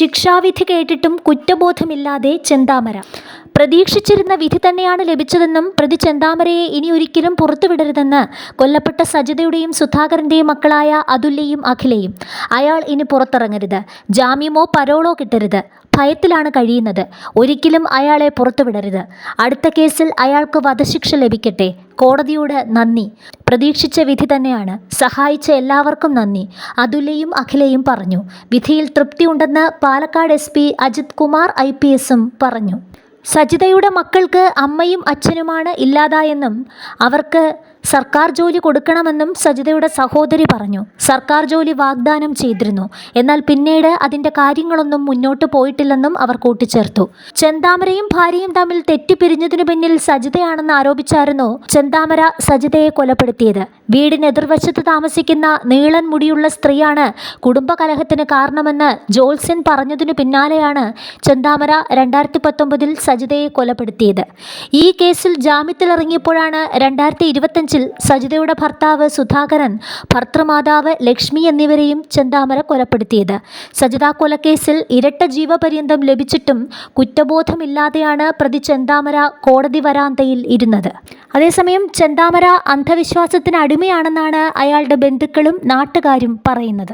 ശിക്ഷാവിധി കേട്ടിട്ടും കുറ്റബോധമില്ലാതെ ചെന്താമര. പ്രതീക്ഷിച്ചിരുന്ന വിധി തന്നെയാണ് ലഭിച്ചതെന്നും പ്രതി ചെന്താമരയെ ഇനി ഒരിക്കലും പുറത്തുവിടരുതെന്ന് കൊല്ലപ്പെട്ട സജിതയുടെയും സുധാകരന്റെയും മക്കളായ അതുല്യയും അഖിലയും. അയാൾ ഇനി പുറത്തിറങ്ങരുത്. ജാമ്യമോ പരോളോ കിട്ടരുത്. ഭയത്തിലാണ് കഴിയുന്നത്. ഒരിക്കലും അയാളെ പുറത്തുവിടരുത്. അടുത്ത കേസിൽ അയാൾക്ക് വധശിക്ഷ ലഭിക്കട്ടെ. കോടതിയോട് നന്ദി. പ്രതീക്ഷിച്ച വിധി തന്നെയാണ്. സഹായിച്ച എല്ലാവർക്കും നന്ദി. അതുല്യയും അഖിലയും പറഞ്ഞു. വിധിയിൽ തൃപ്തിയുണ്ടെന്ന് Palakkad S P Ajith Kumar I P എസും പറഞ്ഞു. സജിതയുടെ മക്കൾക്ക് അമ്മയും അച്ഛനുമാണ് ഇല്ലാതായെന്നും അവർക്ക് സർക്കാർ ജോലി കൊടുക്കണമെന്നും സജിതയുടെ സഹോദരി പറഞ്ഞു. സർക്കാർ ജോലി വാഗ്ദാനം ചെയ്തിരുന്നു. എന്നാൽ പിന്നീട് അതിന്റെ കാര്യങ്ങളൊന്നും മുന്നോട്ട് പോയിട്ടില്ലെന്നും അവർ കൂട്ടിച്ചേർത്തു. ചെന്താമരയും ഭാര്യയും തമ്മിൽ തെറ്റിപ്പിരിഞ്ഞതിനു പിന്നിൽ സജിതയാണെന്ന് ആരോപിച്ചായിരുന്നു ചെന്താമര സജിതയെ കൊലപ്പെടുത്തിയത്. വീടിന് എതിർവശത്ത് താമസിക്കുന്ന നീളൻ മുടിയുള്ള സ്ത്രീയാണ് കുടുംബകലഹത്തിന് കാരണമെന്ന് ജോത്സ്യൻ പറഞ്ഞതിനു പിന്നാലെയാണ് ചെന്താമര രണ്ടായിരത്തി പത്തൊമ്പതിൽ സജിതയെ കൊലപ്പെടുത്തിയത്. ഈ കേസിൽ ജാമ്യത്തിലിറങ്ങിയപ്പോഴാണ് രണ്ടായിരത്തി ഇരുപത്തഞ്ചിൽ സജിതയുടെ ഭർത്താവ് സുധാകരൻ ഭർത്തൃമാതാവ് ലക്ഷ്മി എന്നിവരെയും ചെന്താമര കൊലപ്പെടുത്തിയത്. സജിത കൊലക്കേസിൽ ഇരട്ട ജീവപര്യന്തം ലഭിച്ചിട്ടും കുറ്റബോധമില്ലാതെയാണ് പ്രതി ചെന്താമര കോടതി വരാന്തയിൽ ഇരുന്നത്. അതേസമയം ചെന്താമര അന്ധവിശ്വാസത്തിന് അടിമയാണെന്നാണ് അയാളുടെ ബന്ധുക്കളും നാട്ടുകാരും പറയുന്നത്